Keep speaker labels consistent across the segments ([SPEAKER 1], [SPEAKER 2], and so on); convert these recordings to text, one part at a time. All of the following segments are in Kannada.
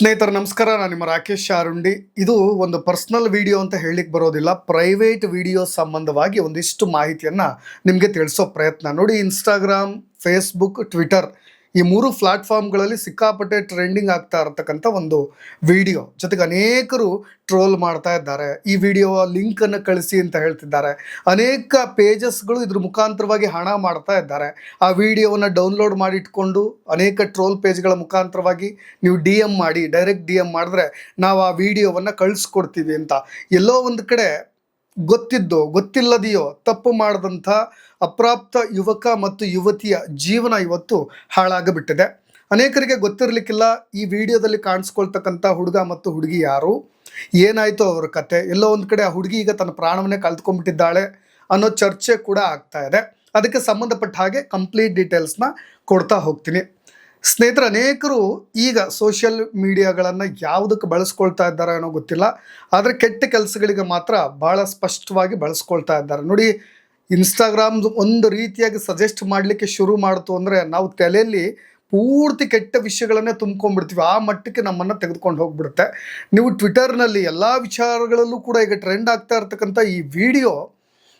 [SPEAKER 1] ಸ್ನೇಹಿತರು, ನಮಸ್ಕಾರ. ನಾನು ನಿಮ್ಮ ರಾಕೇಶ್ ಶಾರುಂಡಿ. ಇದು ಒಂದು ಪರ್ಸನಲ್ ವಿಡಿಯೋ ಅಂತ ಹೇಳಲಿಕ್ಕೆ ಬರೋದಿಲ್ಲ. ಪ್ರೈವೇಟ್ ವಿಡಿಯೋ ಸಂಬಂಧವಾಗಿ ಒಂದಿಷ್ಟು ಮಾಹಿತಿಯನ್ನು ನಿಮಗೆ ತಿಳಿಸೋ ಪ್ರಯತ್ನ. ನೋಡಿ, ಇನ್ಸ್ಟಾಗ್ರಾಮ್, ಫೇಸ್ಬುಕ್, ಟ್ವಿಟರ್. ಈ ಮೂರು ಪ್ಲಾಟ್ಫಾರ್ಮ್ಗಳಲ್ಲಿ ಸಿಕ್ಕಾಪಟ್ಟೆ ಟ್ರೆಂಡಿಂಗ್ ಆಗ್ತಾ ಇರತಕ್ಕಂಥ ಒಂದು ವಿಡಿಯೋ ಜೊತೆಗೆ ಅನೇಕರು ಟ್ರೋಲ್ ಮಾಡ್ತಾ ಇದ್ದಾರೆ. ಈ ವಿಡಿಯೋ ಲಿಂಕನ್ನು ಕಳಿಸಿ ಅಂತ ಹೇಳ್ತಿದ್ದಾರೆ. ಅನೇಕ ಪೇಜಸ್ಗಳು ಇದ್ರ ಮುಖಾಂತರವಾಗಿ ಹಣ ಮಾಡ್ತಾ ಇದ್ದಾರೆ. ಆ ವಿಡಿಯೋವನ್ನು ಡೌನ್ಲೋಡ್ ಮಾಡಿ ಇಟ್ಕೊಂಡು ಅನೇಕ ಟ್ರೋಲ್ ಪೇಜ್ಗಳ ಮುಖಾಂತರವಾಗಿ ನೀವು ಡಿ ಎಂ ಮಾಡಿ ಡೈರೆಕ್ಟ್ ಡಿ ಎಂ ಮಾಡಿದ್ರೆ ನಾವು ಆ ವಿಡಿಯೋವನ್ನು ಕಳಿಸ್ಕೊಡ್ತೀವಿ ಅಂತ. ಎಲ್ಲೋ ಒಂದು ಕಡೆ ಗೊತ್ತಿದ್ದೋ, ಗೊತ್ತಿಲ್ಲದೆಯೋ, ತಪ್ಪು ಮಾಡಿದಂಥ ಅಪ್ರಾಪ್ತ ಯುವಕ ಮತ್ತು ಯುವತಿಯ ಜೀವನ ಇವತ್ತು ಹಾಳಾಗಿಬಿಟ್ಟಿದೆ. ಅನೇಕರಿಗೆ ಗೊತ್ತಿರಲಿಕ್ಕಿಲ್ಲ, ಈ ವಿಡಿಯೋದಲ್ಲಿ ಕಾಣಿಸ್ಕೊಳ್ತಕ್ಕಂಥ ಹುಡುಗ ಮತ್ತು ಹುಡುಗಿ ಯಾರು, ಏನಾಯಿತು ಅವರ ಕತೆ, ಎಲ್ಲೋ ಒಂದು ಕಡೆ ಆ ಹುಡುಗಿ ಈಗ ತನ್ನ ಪ್ರಾಣವನ್ನೇ ಕಳೆದುಕೊಂಡ್ಬಿಟ್ಟಿದ್ದಾಳೆ ಅನ್ನೋ ಚರ್ಚೆ ಕೂಡ ಆಗ್ತಾ ಇದೆ. ಅದಕ್ಕೆ ಸಂಬಂಧಪಟ್ಟ ಹಾಗೆ ಕಂಪ್ಲೀಟ್ ಡೀಟೇಲ್ಸ್ನ ಕೊಡ್ತಾ ಹೋಗ್ತೀನಿ. ಸ್ನೇಹಿತರೆ, ಅನೇಕರು ಈಗ ಸೋಷಿಯಲ್ ಮೀಡಿಯಾಗಳನ್ನು ಯಾವುದಕ್ಕೆ ಬಳಸ್ಕೊಳ್ತಾ ಇದ್ದಾರೆ ಅನ್ನೋ ಗೊತ್ತಿಲ್ಲ. ಆದರೆ ಕೆಟ್ಟ ಕೆಲಸಗಳಿಗೆ ಮಾತ್ರ ಭಾಳ ಸ್ಪಷ್ಟವಾಗಿ ಬಳಸ್ಕೊಳ್ತಾ ಇದ್ದಾರೆ. ನೋಡಿ ಇನ್ಸ್ಟಾಗ್ರಾಮ್ ಒಂದು ರೀತಿಯಾಗಿ ಸಜೆಸ್ಟ್ ಮಾಡಲಿಕ್ಕೆ ಶುರು ಮಾಡ್ತು ಅಂದರೆ ನಾವು ತಲೆಯಲ್ಲಿ ಪೂರ್ತಿ ಕೆಟ್ಟ ವಿಷಯಗಳನ್ನೇ ತುಂಬ್ಕೊಂಡ್ಬಿಡ್ತೀವಿ. ಆ ಮಟ್ಟಕ್ಕೆ ನಮ್ಮನ್ನು ತೆಗೆದುಕೊಂಡು ಹೋಗ್ಬಿಡುತ್ತೆ. ನೀವು ಟ್ವಿಟರ್ನಲ್ಲಿ ಎಲ್ಲ ವಿಚಾರಗಳಲ್ಲೂ ಕೂಡ ಈಗ ಟ್ರೆಂಡ್ ಆಗ್ತಾ ಇರ್ತಕ್ಕಂಥ ಈ ವಿಡಿಯೋ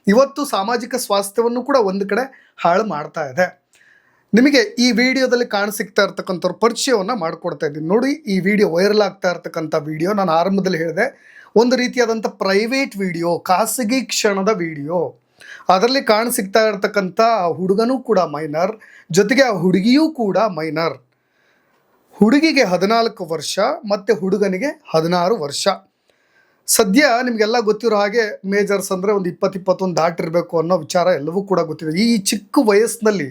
[SPEAKER 1] ಇವತ್ತು ಸಾಮಾಜಿಕ ಸ್ವಾಸ್ಥ್ಯವನ್ನು ಕೂಡ ಒಂದು ಕಡೆ ಹಾಳು ಮಾಡ್ತಾ ಇದೆ. ನಿಮಗೆ ಈ ವಿಡಿಯೋದಲ್ಲಿ ಕಾಣಸಿಗ್ತಾ ಇರ್ತಕ್ಕಂಥವ್ರ ಪರಿಚಯವನ್ನು ಮಾಡಿಕೊಡ್ತಾ ಇದ್ದೀನಿ. ನೋಡಿ, ಈ ವಿಡಿಯೋ ವೈರಲ್ ಆಗ್ತಾ ಇರ್ತಕ್ಕಂಥ ವಿಡಿಯೋ ನಾನು ಆರಂಭದಲ್ಲಿ ಹೇಳಿದೆ. ಒಂದು ರೀತಿಯಾದಂಥ ಪ್ರೈವೇಟ್ ವಿಡಿಯೋ, ಖಾಸಗಿ ಕ್ಷಣದ ವಿಡಿಯೋ. ಅದರಲ್ಲಿ ಕಾಣಿಸಿಕ್ತಾ ಇರ್ತಕ್ಕಂಥ ಆ ಹುಡುಗನೂ ಕೂಡ ಮೈನರ್ ಜೊತೆಗೆ ಆ ಹುಡುಗಿಯೂ ಕೂಡ ಮೈನರ್ ಹುಡುಗಿಗೆ ಹದಿನಾಲ್ಕು ವರ್ಷ, ಮತ್ತು ಹುಡುಗನಿಗೆ ಹದಿನಾರು ವರ್ಷ. ಸದ್ಯ ನಿಮಗೆಲ್ಲ ಗೊತ್ತಿರೋ ಹಾಗೆ ಮೇಜರ್ಸ್ ಅಂದರೆ ಒಂದು ಇಪ್ಪತ್ತು ಇಪ್ಪತ್ತೊಂದು ದಾಟಿರಬೇಕು ಅನ್ನೋ ವಿಚಾರ ಎಲ್ಲವೂ ಕೂಡ ಗೊತ್ತಿದೆ. ಈ ಚಿಕ್ಕ ವಯಸ್ಸಿನಲ್ಲಿ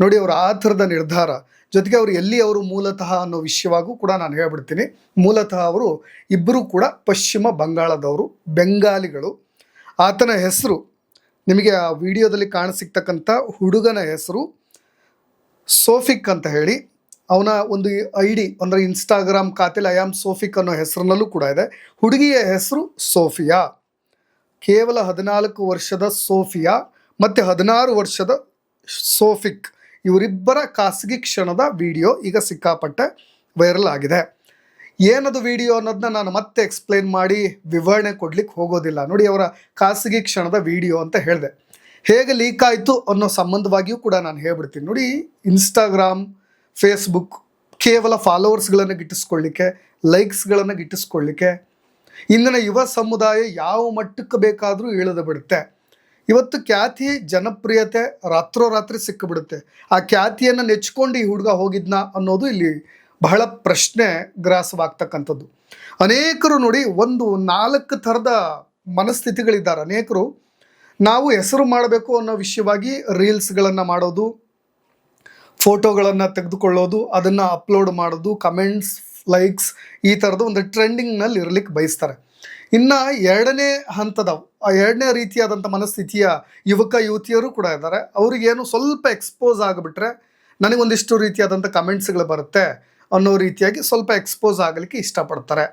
[SPEAKER 1] ನೋಡಿ, ಅವರು ಆ ಥರದ ನಿರ್ಧಾರ. ಜೊತೆಗೆ ಅವರು ಎಲ್ಲಿ ಅವರು ಮೂಲತಃ ಅನ್ನೋ ವಿಷಯವಾಗೂ ಕೂಡ ನಾನು ಹೇಳ್ಬಿಡ್ತೀನಿ. ಮೂಲತಃ ಅವರು ಇಬ್ಬರೂ ಕೂಡ ಪಶ್ಚಿಮ ಬಂಗಾಳದವರು, ಬೆಂಗಾಲಿಗಳು. ಆತನ ಹೆಸರು, ನಿಮಗೆ ಆ ವಿಡಿಯೋದಲ್ಲಿ ಕಾಣಸಿಗ್ತಕ್ಕಂಥ ಹುಡುಗನ ಹೆಸರು ಸೋಫಿಕ್ ಅಂತ ಹೇಳಿ. ಅವನ ಒಂದು ಐ ಡಿ ಅಂದರೆ ಇನ್ಸ್ಟಾಗ್ರಾಮ್ ಖಾತೆಲಿ ಐ ಆಮ್ ಸೋಫಿಕ್ ಅನ್ನೋ ಹೆಸರಿನಲ್ಲೂ ಕೂಡ ಇದೆ. ಹುಡುಗಿಯ ಹೆಸರು ಸೋಫಿಯಾ. ಕೇವಲ ಹದಿನಾಲ್ಕು ವರ್ಷದ ಸೋಫಿಯಾ, ಮತ್ತು ಹದಿನಾರು ವರ್ಷದ ಸೋಫಿಕ್. ಇವರಿಬ್ಬರ ಖಾಸಗಿ ಕ್ಷಣದ ವಿಡಿಯೋ ಈಗ ಸಿಕ್ಕಾಪಟ್ಟೆ ವೈರಲ್ ಆಗಿದೆ. ಏನದು ವಿಡಿಯೋ ಅನ್ನೋದನ್ನ ನಾನು ಮತ್ತೆ ಎಕ್ಸ್ಪ್ಲೈನ್ ಮಾಡಿ ವಿವರಣೆ ಕೊಡ್ಲಿಕ್ಕೆ ಹೋಗೋದಿಲ್ಲ. ನೋಡಿ, ಅವರ ಖಾಸಗಿ ಕ್ಷಣದ ವಿಡಿಯೋ ಅಂತ ಹೇಳಿದೆ. ಹೇಗೆ ಲೀಕ್ ಆಯಿತು ಅನ್ನೋ ಸಂಬಂಧವಾಗಿಯೂ ಕೂಡ ನಾನು ಹೇಳ್ಬಿಡ್ತೀನಿ. ನೋಡಿ ಇನ್ಸ್ಟಾಗ್ರಾಮ್ ಫೇಸ್ಬುಕ್ ಕೇವಲ ಫಾಲೋವರ್ಸ್ಗಳನ್ನು ಗಿಟ್ಟಿಸ್ಕೊಳ್ಳಿಕ್ಕೆ ಲೈಕ್ಸ್ಗಳನ್ನು ಗಿಟ್ಟಿಸ್ಕೊಳ್ಳಿಕ್ಕೆ ಇಂದಿನ ಯುವ ಸಮುದಾಯ ಯಾವ ಮಟ್ಟಕ್ಕೆ ಬೇಕಾದರೂ ಇಳಿದು ಬಿಡುತ್ತೆ. ಇವತ್ತು ಖ್ಯಾತಿ ಜನಪ್ರಿಯತೆ ರಾತ್ರೋರಾತ್ರಿ ಸಿಕ್ಕಿಬಿಡುತ್ತೆ. ಆ ಖ್ಯಾತಿಯನ್ನು ನೆಚ್ಕೊಂಡು ಈ ಹುಡುಗ ಹೋಗಿದ್ನ ಅನ್ನೋದು ಇಲ್ಲಿ ಬಹಳ ಪ್ರಶ್ನೆ ಗ್ರಾಸವಾಗ್ತಕ್ಕಂಥದ್ದು. ಅನೇಕರು ನೋಡಿ ಒಂದು ನಾಲ್ಕು ಥರದ ಮನಸ್ಥಿತಿಗಳಿದ್ದಾರೆ. ಅನೇಕರು ನಾವು ಹೆಸರು ಮಾಡಬೇಕು ಅನ್ನೋ ವಿಷಯವಾಗಿ ರೀಲ್ಸ್ಗಳನ್ನು ಮಾಡೋದು, ಫೋಟೋಗಳನ್ನು ತೆಗೆದುಕೊಳ್ಳೋದು, ಅದನ್ನು ಅಪ್ಲೋಡ್ ಮಾಡೋದು, ಕಮೆಂಟ್ಸ್ ಲೈಕ್ಸ್ ಈ ಥರದ ಒಂದು ಟ್ರೆಂಡಿಂಗ್ನಲ್ಲಿ ಇರಲಿಕ್ಕೆ ಬಯಸ್ತಾರೆ. ಇನ್ನು ಎರಡನೇ ಹಂತದ ಎರಡನೇ ರೀತಿಯಾದಂಥ ಮನಸ್ಥಿತಿಯ ಯುವಕ, ಯುವತಿಯರು ಕೂಡ ಇದ್ದಾರೆ. ಅವ್ರಿಗೇನು ಸ್ವಲ್ಪ ಎಕ್ಸ್ಪೋಸ್ ಆಗಿಬಿಟ್ರೆ ನನಗೊಂದಿಷ್ಟು ರೀತಿಯಾದಂಥ ಕಮೆಂಟ್ಸ್ಗಳು ಬರುತ್ತೆ ಅನ್ನೋ ರೀತಿಯಾಗಿ ಸ್ವಲ್ಪ ಎಕ್ಸ್ಪೋಸ್ ಆಗಲಿಕ್ಕೆ ಇಷ್ಟಪಡ್ತಾರೆ.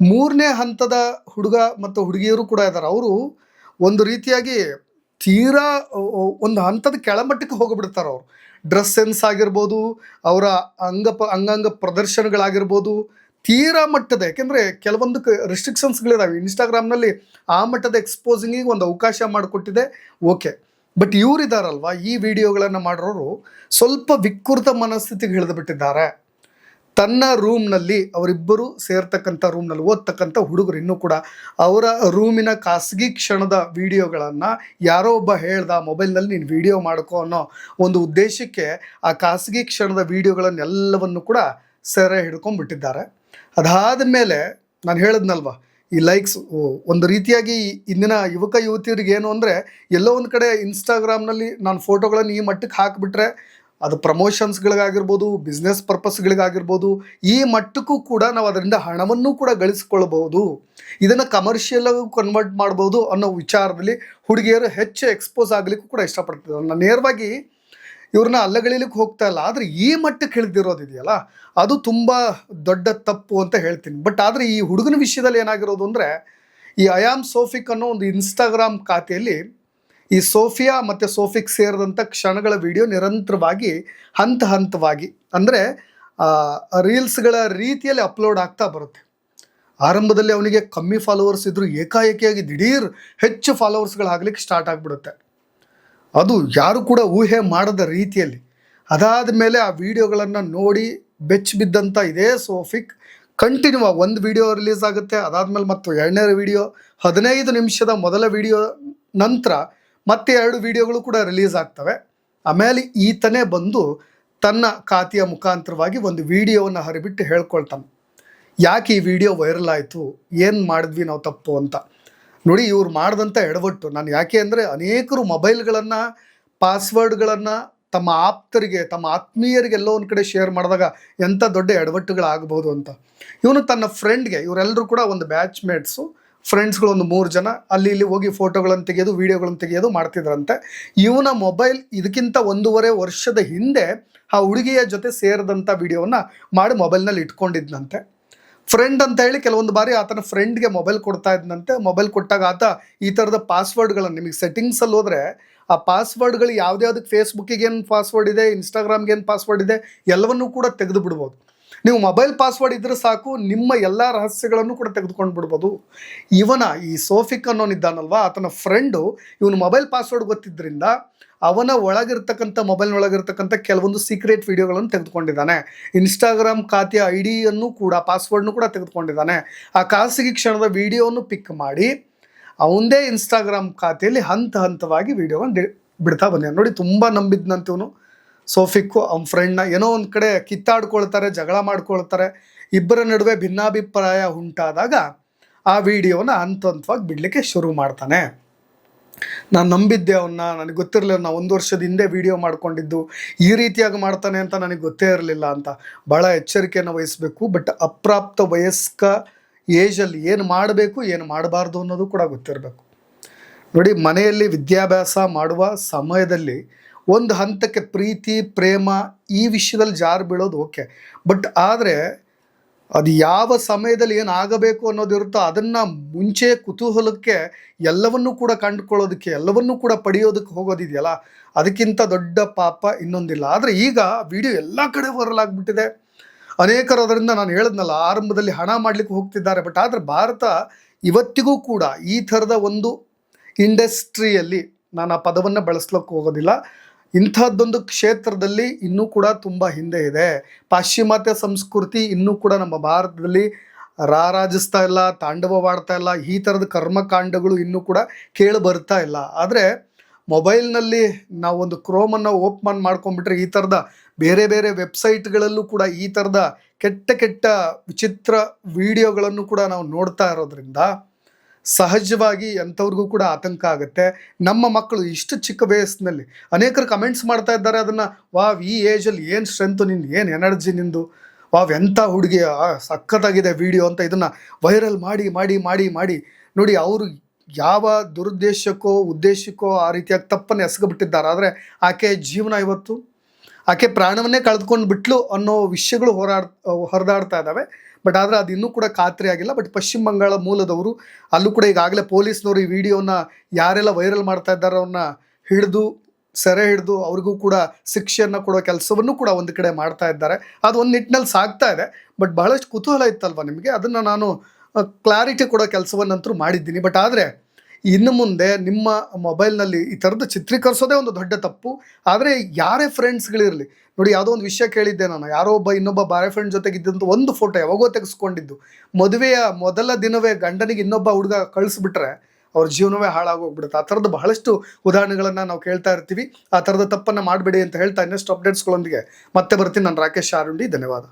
[SPEAKER 1] ಮೂರನೇ ಹಂತದ ಹುಡುಗ ಮತ್ತು ಹುಡುಗಿಯರು ಕೂಡ ಇದ್ದಾರೆ. ಅವರು ಒಂದು ರೀತಿಯಾಗಿ ತೀರಾ ಒಂದು ಹಂತದ ಕೆಳಮಟ್ಟಕ್ಕೆ ಹೋಗಿಬಿಡ್ತಾರೆ ಅವರು. ಡ್ರೆಸ್ ಸೆನ್ಸ್ ಆಗಿರ್ಬೋದು, ಅವರ ಅಂಗ ಪ, ಅಂಗಾಂಗ ಪ್ರದರ್ಶನಗಳಾಗಿರ್ಬೋದು, ತೀರಾ ಮಟ್ಟದ, ಯಾಕೆಂದರೆ ಕೆಲವೊಂದು ರೆಸ್ಟ್ರಿಕ್ಷನ್ಸ್ಗಳಿದಾವೆ ಇನ್ಸ್ಟಾಗ್ರಾಮ್ನಲ್ಲಿ ಆ ಮಟ್ಟದ ಎಕ್ಸ್ಪೋಸಿಂಗಿಗೆ ಒಂದು ಅವಕಾಶ ಮಾಡಿಕೊಟ್ಟಿದೆ. ಓಕೆ ಬಟ್ ಇವರಿದಾರಲ್ವ, ಈ ವಿಡಿಯೋಗಳನ್ನು ಮಾಡಿರೋರು ಸ್ವಲ್ಪ ವಿಕೃತ ಮನಸ್ಥಿತಿಗೆ ಇಳಿದು ಬಿಟ್ಟಿದ್ದಾರೆ. ತನ್ನ ರೂಮ್ನಲ್ಲಿ ಅವರಿಬ್ಬರು ಸೇರ್ತಕ್ಕಂಥ ರೂಮ್ನಲ್ಲಿ ಓದ್ತಕ್ಕಂಥ ಹುಡುಗರು ಇನ್ನೂ ಕೂಡ ಅವರ ರೂಮಿನ ಖಾಸಗಿ ಕ್ಷಣದ ವಿಡಿಯೋಗಳನ್ನು ಯಾರೋ ಒಬ್ಬ ಹೇಳ್ದ ಮೊಬೈಲ್ನಲ್ಲಿ ನೀನು ವಿಡಿಯೋ ಮಾಡ್ಕೋ ಅನ್ನೋ ಒಂದು ಉದ್ದೇಶಕ್ಕೆ ಆ ಖಾಸಗಿ ಕ್ಷಣದ ವಿಡಿಯೋಗಳನ್ನೆಲ್ಲವನ್ನು ಕೂಡ ಸೆರೆ ಹಿಡ್ಕೊಂಡ್ಬಿಟ್ಟಿದ್ದಾರೆ. ಅದಾದ ಮೇಲೆ ನಾನು ಹೇಳಿದ್ನಲ್ವ, ಈ ಲೈಕ್ಸ್ ಒಂದು ರೀತಿಯಾಗಿ ಇಂದಿನ ಯುವಕ ಯುವತಿಯರಿಗೆ ಏನು ಅಂದರೆ ಎಲ್ಲೋ ಒಂದು ಕಡೆ ಇನ್ಸ್ಟಾಗ್ರಾಮ್ನಲ್ಲಿ ನಾನು ಫೋಟೋಗಳನ್ನು ಈ ಮಟ್ಟಕ್ಕೆ ಹಾಕಿಬಿಟ್ರೆ ಅದು ಪ್ರಮೋಷನ್ಸ್ಗಳಿಗಾಗಿರ್ಬೋದು ಬಿಸ್ನೆಸ್ ಪರ್ಪಸ್ಗಳಿಗಾಗಿರ್ಬೋದು ಈ ಮಟ್ಟಕ್ಕೂ ಕೂಡ ನಾವು ಅದರಿಂದ ಹಣವನ್ನು ಕೂಡ ಗಳಿಸ್ಕೊಳ್ಬಹುದು ಇದನ್ನು ಕಮರ್ಷಿಯಲ್ ಕನ್ವರ್ಟ್ ಮಾಡ್ಬೋದು ಅನ್ನೋ ವಿಚಾರದಲ್ಲಿ ಹುಡುಗಿಯರು ಹೆಚ್ಚು ಎಕ್ಸ್ಪೋಸ್ ಆಗಲಿಕ್ಕೂ ಕೂಡ ಇಷ್ಟಪಡ್ತಿದ್ದಾರೆ. ನಾನು ನೇರವಾಗಿ ಇವ್ರನ್ನ ಅಲ್ಲಗಳಿಲಿಕ್ಕೆ ಹೋಗ್ತಾ ಇಲ್ಲ, ಆದರೆ ಈ ಮಟ್ಟಕ್ಕೆ ಇಳಿದಿರೋದಿದೆಯಲ್ಲ ಅದು ತುಂಬ ದೊಡ್ಡ ತಪ್ಪು ಅಂತ ಹೇಳ್ತೀನಿ. ಬಟ್ ಆದರೆ ಈ ಹುಡುಗನ ವಿಷಯದಲ್ಲಿ ಏನಾಗಿರೋದು ಅಂದರೆ, ಈ ಅಯಾಮ್ ಸೋಫಿಕ್ ಅನ್ನೋ ಒಂದು ಇನ್ಸ್ಟಾಗ್ರಾಮ್ ಖಾತೆಯಲ್ಲಿ ಈ ಸೋಫಿಯಾ ಮತ್ತು ಸೋಫಿಕ್ ಸೇರಿದಂಥ ಕ್ಷಣಗಳ ವಿಡಿಯೋ ನಿರಂತರವಾಗಿ, ಹಂತ ಹಂತವಾಗಿ, ಅಂದರೆ ರೀಲ್ಸ್ಗಳ ರೀತಿಯಲ್ಲಿ ಅಪ್ಲೋಡ್ ಆಗ್ತಾ ಬರುತ್ತೆ. ಆರಂಭದಲ್ಲಿ ಅವನಿಗೆ ಕಮ್ಮಿ ಫಾಲೋವರ್ಸ್ ಇದ್ದರೂ ಏಕಾಏಕಿಯಾಗಿ ದಿಢೀರ್ ಹೆಚ್ಚು ಫಾಲೋವರ್ಸ್ಗಳು ಆಗಲಿಕ್ಕೆ ಸ್ಟಾರ್ಟ್ ಆಗಿಬಿಡುತ್ತೆ. ಅದು ಯಾರು ಕೂಡ ಊಹೆ ಮಾಡದ ರೀತಿಯಲ್ಲಿ. ಅದಾದ ಮೇಲೆ ಆ ವಿಡಿಯೋಗಳನ್ನು ನೋಡಿ ಬೆಚ್ಚ ಬಿದ್ದಂಥ ಇದೇ ಸೋಫಿಕ್. ಕಂಟಿನ್ಯೂ ಒಂದು ವಿಡಿಯೋ ರಿಲೀಸ್ ಆಗುತ್ತೆ. ಅದಾದಮೇಲೆ ಮತ್ತು ಎರಡನೇ ವಿಡಿಯೋ ಹದಿನೈದು ನಿಮಿಷದ ಮೊದಲ ವಿಡಿಯೋ ನಂತರ ಮತ್ತೆ ಎರಡು ವಿಡಿಯೋಗಳು ಕೂಡ ರಿಲೀಸ್ ಆಗ್ತವೆ. ಆಮೇಲೆ ಈತನೇ ಬಂದು ತನ್ನ ಖಾತೆಯ ಮುಖಾಂತರವಾಗಿ ಒಂದು ವಿಡಿಯೋವನ್ನು ಹರಿಬಿಟ್ಟು ಹೇಳ್ಕೊಳ್ತಾನೆ. ಯಾಕೆ ಈ ವಿಡಿಯೋ ವೈರಲ್ ಆಯಿತು? ಏನು ಮಾಡಿದ್ವಿ ನಾವು ತಪ್ಪು ಅಂತ. ನೋಡಿ, ಇವ್ರು ಮಾಡಿದಂಥ ಎಡವಟ್ಟು. ನಾನು ಯಾಕೆ ಅಂದರೆ ಅನೇಕರು ಮೊಬೈಲ್ಗಳನ್ನು, ಪಾಸ್ವರ್ಡ್ಗಳನ್ನು ತಮ್ಮ ಆಪ್ತರಿಗೆ, ತಮ್ಮ ಆತ್ಮೀಯರಿಗೆ ಎಲ್ಲೋ ಒಂದು ಕಡೆ ಶೇರ್ ಮಾಡಿದಾಗ ಎಂಥ ದೊಡ್ಡ ಎಡವಟ್ಟುಗಳಾಗಬಹುದು ಅಂತ. ಇವನು ತನ್ನ ಫ್ರೆಂಡ್ಗೆ ಇವರೆಲ್ಲರೂ ಕೂಡ ಒಂದು ಬ್ಯಾಚ್ ಮೇಟ್ಸು ಫ್ರೆಂಡ್ಸ್ಗಳು ಒಂದು ಮೂರು ಜನ ಅಲ್ಲಿ ಇಲ್ಲಿ ಹೋಗಿ ಫೋಟೋಗಳನ್ನು ತೆಗೆಯೋದು ವೀಡಿಯೋಗಳನ್ನು ತೆಗೆಯೋದು ಮಾಡ್ತಿದ್ರಂತೆ. ಇವನ ಮೊಬೈಲ್ ಇದಕ್ಕಿಂತ ಒಂದೂವರೆ ವರ್ಷದ ಹಿಂದೆ ಆ ಹುಡುಗಿಯ ಜೊತೆ ಸೇರಿದಂಥ ವೀಡಿಯೋವನ್ನು ಮಾಡಿ ಮೊಬೈಲ್ನಲ್ಲಿ ಇಟ್ಕೊಂಡಿದ್ನಂತೆ. ಫ್ರೆಂಡ್ ಅಂತ ಹೇಳಿ ಕೆಲವೊಂದು ಬಾರಿ ಆತನ ಫ್ರೆಂಡ್ಗೆ ಮೊಬೈಲ್ ಕೊಡ್ತಾ ಇದ್ದಂತೆ ಮೊಬೈಲ್ ಕೊಟ್ಟಾಗ ಆತ ಈ ಥರದ ಪಾಸ್ವರ್ಡ್ಗಳನ್ನು ನಿಮಗೆ ಸೆಟ್ಟಿಂಗ್ಸಲ್ಲಿ ಹೋದರೆ ಆ ಪಾಸ್ವರ್ಡ್ಗಳು ಯಾವುದ್ಯಾವ್ದಕ್ಕೆ ಫೇಸ್ಬುಕ್ಕಿಗೆ ಏನು ಪಾಸ್ವರ್ಡ್ ಇದೆ ಇನ್ಸ್ಟಾಗ್ರಾಮ್ಗೆ ಏನು ಪಾಸ್ವರ್ಡ್ ಇದೆ, ಎಲ್ಲವನ್ನೂ ಕೂಡ ತೆಗೆದು ಬಿಡ್ಬೋದು. ನೀವು ಮೊಬೈಲ್ ಪಾಸ್ವರ್ಡ್ ಇದ್ರೆ ಸಾಕು, ನಿಮ್ಮ ಎಲ್ಲ ರಹಸ್ಯಗಳನ್ನು ಕೂಡ ತೆಗೆದುಕೊಂಡು ಬಿಡ್ಬೋದು ಇವನ ಈ ಸೋಫಿಕ್ ಅನ್ನೋನಿದ್ದಾನಲ್ವಾ ಆತನ ಫ್ರೆಂಡು ಇವನು ಮೊಬೈಲ್ ಪಾಸ್ವರ್ಡ್ ಗೊತ್ತಿದ್ದರಿಂದ ಅವನ ಒಳಗಿರ್ತಕ್ಕಂಥ ಮೊಬೈಲ್ನೊಳಗಿರ್ತಕ್ಕಂಥ ಕೆಲವೊಂದು ಸೀಕ್ರೆಟ್ ವಿಡಿಯೋಗಳನ್ನು ತೆಗೆದುಕೊಂಡಿದ್ದಾನೆ. ಇನ್ಸ್ಟಾಗ್ರಾಮ್ ಖಾತೆಯ ಐ ಡಿಯನ್ನು ಕೂಡ ಪಾಸ್ವರ್ಡ್ನು ಕೂಡ ತೆಗೆದುಕೊಂಡಿದ್ದಾನೆ. ಆ ಖಾಸಗಿ ಕ್ಷಣದ ವಿಡಿಯೋವನ್ನು ಪಿಕ್ ಮಾಡಿ, ಅವಂದೇ ಇನ್ಸ್ಟಾಗ್ರಾಮ್ ಖಾತೆಯಲ್ಲಿ ಹಂತ ಹಂತವಾಗಿ ವಿಡಿಯೋವನ್ನು ಬಿಡ್ತಾ ಬಂದಿದ್ದಾನೆ ನೋಡಿ, ತುಂಬ ನಂಬಿದ್ನಂತಿವನು ಸೋಫಿಕ್ಕು, ಅವ್ನ ಫ್ರೆಂಡ್ನ ಏನೋ ಒಂದು ಕಡೆ ಕಿತ್ತಾಡ್ಕೊಳ್ತಾರೆ, ಜಗಳ ಮಾಡ್ಕೊಳ್ತಾರೆ, ಇಬ್ಬರ ನಡುವೆ ಭಿನ್ನಾಭಿಪ್ರಾಯ ಉಂಟಾದಾಗ ಆ ವಿಡಿಯೋನ ಹಂತ ಹಂತವಾಗಿ ಬಿಡಲಿಕ್ಕೆ ಶುರು ಮಾಡ್ತಾನೆ. ನಾನು ನಂಬಿದ್ದೆ ಅವನ್ನ ನನಗೆ ಗೊತ್ತಿರಲಿಲ್ಲ ನಾನು ಒಂದು ವರ್ಷದ ಹಿಂದೆ ವಿಡಿಯೋ ಮಾಡ್ಕೊಂಡಿದ್ದು, ಈ ರೀತಿಯಾಗಿ ಮಾಡ್ತಾನೆ ಅಂತ ನನಗೆ ಗೊತ್ತೇ ಇರಲಿಲ್ಲ ಅಂತ. ಭಾಳ ಎಚ್ಚರಿಕೆಯನ್ನು ವಹಿಸಬೇಕು, ಬಟ್ ಅಪ್ರಾಪ್ತ ವಯಸ್ಕ ಏಜಲ್ಲಿ ಏನು ಮಾಡಬೇಕು, ಏನು ಮಾಡಬಾರ್ದು ಅನ್ನೋದು ಕೂಡ ಗೊತ್ತಿರಬೇಕು. ನೋಡಿ, ಮನೆಯಲ್ಲಿ ವಿದ್ಯಾಭ್ಯಾಸ ಮಾಡುವ ಸಮಯದಲ್ಲಿ ಒಂದು ಹಂತಕ್ಕೆ ಪ್ರೀತಿ, ಪ್ರೇಮ ಈ ವಿಷಯದಲ್ಲಿ ಜಾರು ಬೀಳೋದು ಓಕೆ. ಬಟ್ ಆದರೆ ಅದು ಯಾವ ಸಮಯದಲ್ಲಿ ಏನು ಆಗಬೇಕು ಅನ್ನೋದಿರುತ್ತೋ ಅದನ್ನು ಮುಂಚೆ ಕುತೂಹಲಕ್ಕೆ ಎಲ್ಲವನ್ನೂ ಕೂಡ ಕಂಡುಕೊಳ್ಳೋದಕ್ಕೆ, ಎಲ್ಲವನ್ನೂ ಕೂಡ ಪಡೆಯೋದಕ್ಕೆ ಹೋಗೋದಿದೆಯಲ್ಲ, ಅದಕ್ಕಿಂತ ದೊಡ್ಡ ಪಾಪ ಇನ್ನೊಂದಿಲ್ಲ. ಆದರೆ ಈಗ ವಿಡಿಯೋ ಎಲ್ಲ ಕಡೆ ವೈರಲ್ ಅನೇಕರು ಅದರಿಂದ ನಾನು ಹೇಳಿದ್ನಲ್ಲ, ಆರಂಭದಲ್ಲಿ ಹಣ ಮಾಡಲಿಕ್ಕೆ ಹೋಗ್ತಿದ್ದಾರೆ. ಬಟ್ ಆದರೆ ಭಾರತ ಇವತ್ತಿಗೂ ಕೂಡ ಈ ಥರದ ಒಂದು ಇಂಡಸ್ಟ್ರಿಯಲ್ಲಿ ನಾನು ಆ ಪದವನ್ನು ಬಳಸ್ಲಿಕ್ಕೆ ಹೋಗೋದಿಲ್ಲ. ಇಂಥದ್ದೊಂದು ಕ್ಷೇತ್ರದಲ್ಲಿ ಇನ್ನೂ ಕೂಡ ತುಂಬ ಹಿಂದೆ ಇದೆ. ಪಾಶ್ಚಿಮಾತ್ಯ ಸಂಸ್ಕೃತಿ ಇನ್ನೂ ಕೂಡ ನಮ್ಮ ಭಾರತದಲ್ಲಿ ರಾರಾಜಿಸ್ತಾ ಇಲ್ಲ, ತಾಂಡವವಾಡ್ತಾ ಇಲ್ಲ, ಈ ಥರದ ಕರ್ಮಕಾಂಡಗಳು ಇನ್ನೂ ಕೂಡ ಕೇಳಿ ಬರ್ತಾ ಇಲ್ಲ. ಆದರೆ ಮೊಬೈಲ್ನಲ್ಲಿ ನಾವು ಒಂದು ಕ್ರೋಮನ್ನು ಓಪನ್ ಮಾಡ್ಕೊಂಡ್ಬಿಟ್ರೆ ಈ ಥರದ ಬೇರೆ ಬೇರೆ ವೆಬ್ಸೈಟ್ಗಳಲ್ಲೂ ಕೂಡ ಈ ಥರದ ಕೆಟ್ಟ ಕೆಟ್ಟ ವಿಚಿತ್ರ ವಿಡಿಯೋಗಳನ್ನು ಕೂಡ ನಾವು ನೋಡ್ತಾ ಇರೋದ್ರಿಂದ ಸಹಜವಾಗಿ ಎಂಥವ್ರಿಗೂ ಕೂಡ ಆತಂಕ ಆಗುತ್ತೆ. ನಮ್ಮ ಮಕ್ಕಳು ಇಷ್ಟು ಚಿಕ್ಕ ವಯಸ್ಸಿನಲ್ಲಿ ಅನೇಕರು ಕಮೆಂಟ್ಸ್ ಮಾಡ್ತಾ ಇದ್ದಾರೆ, ಅದನ್ನು, ವಾವ್, ಈ ಏಜಲ್ಲಿ ಏನು ಸ್ಟ್ರೆಂತು ನಿಂದು, ಏನು ಎನರ್ಜಿ ನಿಂದು? ವಾವ್, ಎಂಥ ಹುಡುಗಿ ಸಖತ್ತಾಗಿದೆ ವಿಡಿಯೋ ಅಂತ ಇದನ್ನು ವೈರಲ್ ಮಾಡಿ ಮಾಡಿ ಮಾಡಿ ಮಾಡಿ. ನೋಡಿ, ಅವರು ಯಾವ ದುರುದ್ದೇಶಕ್ಕೋ, ಉದ್ದೇಶಕ್ಕೋ ಆ ರೀತಿಯಾಗಿ ತಪ್ಪನ್ನು ಎಸಗಿಬಿಟ್ಟಿದ್ದಾರೆ. ಆದರೆ ಆಕೆ ಜೀವನ ಇವತ್ತು, ಆಕೆ ಪ್ರಾಣವನ್ನೇ ಕಳೆದುಕೊಂಡು ಬಿಟ್ಲು ಅನ್ನೋ ವಿಷಯಗಳು ಹೋರಾಡ್, ಹೊರದಾಡ್ತಾ ಇದ್ದಾವೆ. ಬಟ್ ಆದರೆ ಅದು ಇನ್ನೂ ಕೂಡ ಖಾತ್ರಿ ಆಗಿಲ್ಲ. ಬಟ್ ಪಶ್ಚಿಮ ಬಂಗಾಳ ಮೂಲದವರು ಅಲ್ಲೂ ಕೂಡ ಈಗಾಗಲೇ ಪೊಲೀಸ್ನವರು ಈ ವಿಡಿಯೋನ ಯಾರೆಲ್ಲ ವೈರಲ್ ಮಾಡ್ತಾ ಇದ್ದಾರೋ ಅವನ್ನ ಹಿಡಿದು, ಸೆರೆ ಹಿಡಿದು ಅವ್ರಿಗೂ ಕೂಡ ಶಿಕ್ಷೆಯನ್ನು ಕೊಡೋ ಕೆಲಸವನ್ನು ಕೂಡ ಒಂದು ಕಡೆ ಮಾಡ್ತಾ ಇದ್ದಾರೆ. ಅದು ಒಂದು ನಿಟ್ಟಿನಲ್ಲಿ ಸಾಗ್ತಾ ಇದೆ. ಬಟ್ ಬಹಳಷ್ಟು ಕುತೂಹಲ ಇತ್ತಲ್ವ ನಿಮಗೆ? ಅದನ್ನು ನಾನು ಕ್ಲಾರಿಟಿ ಕೊಡೋ ಕೆಲಸವನ್ನಂತರೂ ಮಾಡಿದ್ದೀನಿ. ಬಟ್ ಆದರೆ ಇನ್ನು ಮುಂದೆ ನಿಮ್ಮ ಮೊಬೈಲ್ನಲ್ಲಿ ಈ ಥರದ್ದು ಚಿತ್ರೀಕರಿಸೋದೇ ಒಂದು ದೊಡ್ಡ ತಪ್ಪು. ಆದರೆ ಯಾರೇ ಫ್ರೆಂಡ್ಸ್ಗಳಿರಲಿ ನೋಡಿ ಯಾವುದೋ ಒಂದು ವಿಷಯ ಕೇಳಿದ್ದೆ ನಾನು, ಯಾರೋ ಒಬ್ಬ ಇನ್ನೊಬ್ಬ ಬಾಯ್ ಫ್ರೆಂಡ್ ಜೊತೆಗೆ ಇದ್ದಂಥ ಒಂದು ಫೋಟೋ ಯಾವಾಗೋ ತೆಗೆಸ್ಕೊಂಡಿದ್ದು. ಮದುವೆಯ ಮೊದಲ ದಿನವೇ ಗಂಡನಿಗೆ ಇನ್ನೊಬ್ಬ ಹುಡುಗ ಕಳಿಸ್ಬಿಟ್ರೆ ಅವ್ರ ಜೀವನವೇ ಹಾಳಾಗೋಗ್ಬಿಡುತ್ತೆ. ಆ ಥರದ್ದು ಬಹಳಷ್ಟು ಉದಾಹರಣೆಗಳನ್ನು ನಾವು ಕೇಳ್ತಾ ಇರ್ತೀವಿ. ಆ ಥರದ ತಪ್ಪನ್ನು ಮಾಡಬೇಡಿ ಅಂತ ಹೇಳ್ತಾ ಇನ್ನಷ್ಟು ಅಪ್ಡೇಟ್ಸ್ಗಳೊಂದಿಗೆ ಮತ್ತೆ ಬರ್ತೀನಿ. ನಾನು ರಾಕೇಶ್ ಆರುಂಡಿ, ಧನ್ಯವಾದ.